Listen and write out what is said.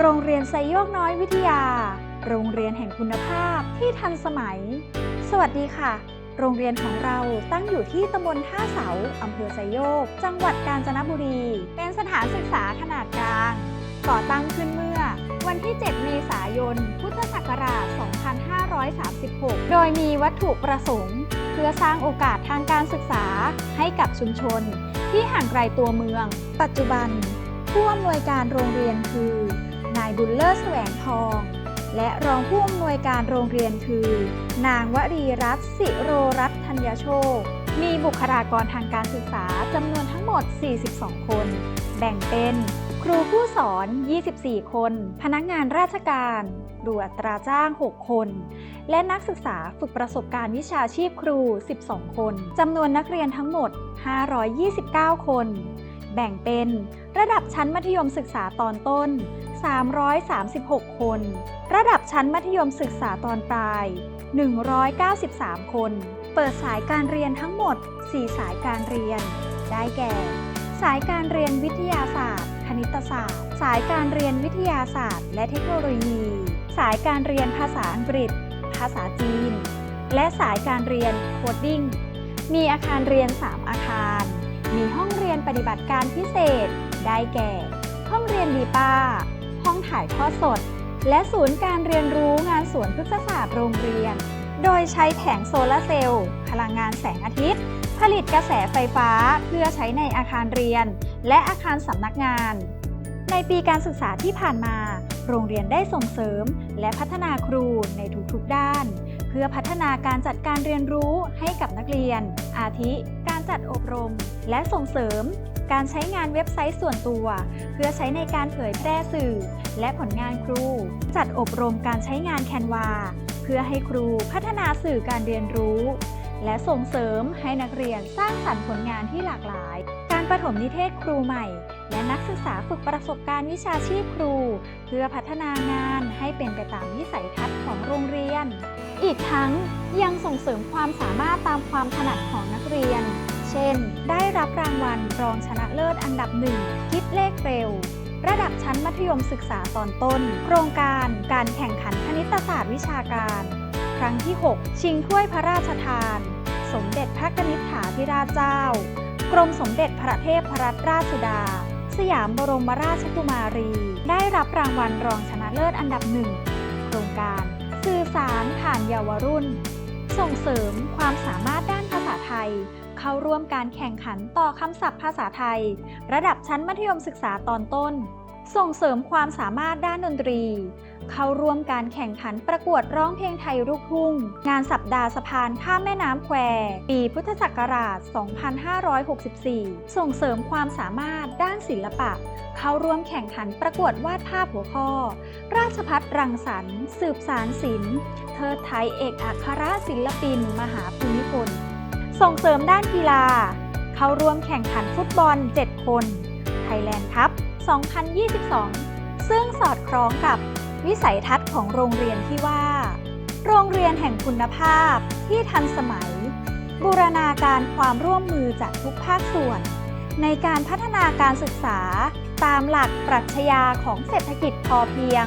โรงเรียนไซโยกน้อยวิทยา โรงเรียนแห่งคุณภาพที่ทันสมัย สวัสดีค่ะ โรงเรียนของเราตั้งอยู่ที่ตำบลท่าเสาอำเภอไซโยก จังหวัดกาญจนบุรี เป็นสถานศึกษาขนาดกลาง ก่อตั้งขึ้นเมื่อ วันที่ 7 เมษายน พุทธศักราช 2536 โดยมีวัตถุประสงค์ เพื่อสร้างโอกาสทางการศึกษาให้กับชุมชน ที่ห่างไกลตัวเมือง ปัจจุบันผู้อำนวยการโรงเรียนคือ นายบุญเลิศแสวงทอง และรองผู้อำนวยการโรงเรียนคือ นางวรีรัตน์สิโรรัตน์ธัญโชค มีบุคลากรทางการศึกษาจำนวนทั้งหมด 42 คน แบ่งเป็นครูผู้สอน 24 คน พนักงานราชการดูอัตราจ้าง 6 คน และนักศึกษาฝึกประสบการณ์วิชาชีพครู 12 คน จำนวนนักเรียนทั้งหมด 529 คน แบ่งเป็นระดับชั้นมัธยมศึกษาตอนต้น 336 คน ระดับชั้นมัธยมศึกษาตอนปลาย 193 คน เปิดสายการเรียนทั้งหมด 4 สายการเรียน ได้แก่ สายการเรียนวิทยาศาสตร์ คณิตศาสตร์ สายการเรียนวิทยาศาสตร์ และเทคโนโลยี สายการเรียนภาษาอังกฤษ ภาษาจีน และสายการเรียนโคดดิ้ง มีอาคารเรียน 3 อาคาร มีห้องเรียนปฏิบัติการพิเศษ ได้แก่ ห้องเรียนดีป้า ห้องถ่ายทอดสด และศูนย์การเรียนรู้งานสวนพฤกษศาสตร์โรงเรียน โดยใช้แผงโซลาร์เซลล์พลังงานแสงอาทิตย์ ผลิตกระแสไฟฟ้าเพื่อใช้ในอาคารเรียน และอาคารสำนักงาน ในปีการศึกษาที่ผ่านมา โรงเรียนได้ส่งเสริม และพัฒนาครูในทุกๆด้าน เพื่อพัฒนาการจัดการเรียนรู้ให้กับนักเรียน อาทิการ จัดอบรม และส่งเสริม การใช้งานเว็บไซต์ส่วนตัว เพื่อใช้ในการเผยแพร่สื่อ และผลงานครู จัดอบรมการใช้งานแคนวาเพื่อให้ครูพัฒนาสื่อการเรียนรู้ และส่งเสริมให้นักเรียนสร้างสรรค์ผลงานที่หลากหลาย การประถมนิเทศครูใหม่ และนักศึกษาฝึกประสบการณ์วิชาชีพครู เพื่อพัฒนางานให้เป็นไปตามวิสัยทัศน์ของโรงเรียน อีกทั้งยังส่งเสริมความสามารถตามความถนัดของนักเรียน เช่น ได้รับรางวัลรองชนะเลิศอันดับหนึ่งคิดเลขเร็ว ระดับชั้นมัธยมศึกษาตอนต้น โครงการการแข่งขันคณิตศาสตร์วิชาการ ครั้งที่ 6 ชิงถ้วยพระราชทาน สมเด็จพระนิษฐาธิราชเจ้า กรมสมเด็จพระเทพรัตนราชสุดา สยามบรมราชกุมารี ได้รับรางวัลรองชนะเลิศอันดับหนึ่งโครงการ สื่อสารผ่านเยาวรุ่น ส่งเสริมความสามารถด้านภาษาไทย เข้าร่วมการแข่งขันต่อคำศัพท์ภาษาไทย ระดับชั้นมัธยมศึกษาตอนต้น ส่งเสริมความสามารถด้านดนตรี เข้าร่วมการแข่งขันประกวดร้องเพลงไทยลูกทุ่ง งานสัปดาห์สะพานข้ามแม่น้ำแควปีพุทธศักราช 2564 ส่งเสริมความสามารถด้านศิลปะ เข้าร่วมแข่งขันประกวดวาดภาพหัวข้อ ราชพัฒรังสรรค์ สืบสารศิลป์เทิดไทยเอกอัครศิลปิน มหาภูมิพล ส่งเสริมด้านกีฬา เข้าร่วมแข่งขันฟุตบอล 7 คนไทยแลนด์คัพ 2022 ซึ่งสอดคล้องกับวิสัยทัศน์ของโรงเรียนที่ว่า โรงเรียนแห่งคุณภาพที่ทันสมัย บูรณาการความร่วมมือจากทุกภาคส่วน ในการพัฒนาการศึกษาตามหลักปรัชญาของเศรษฐกิจพอเพียง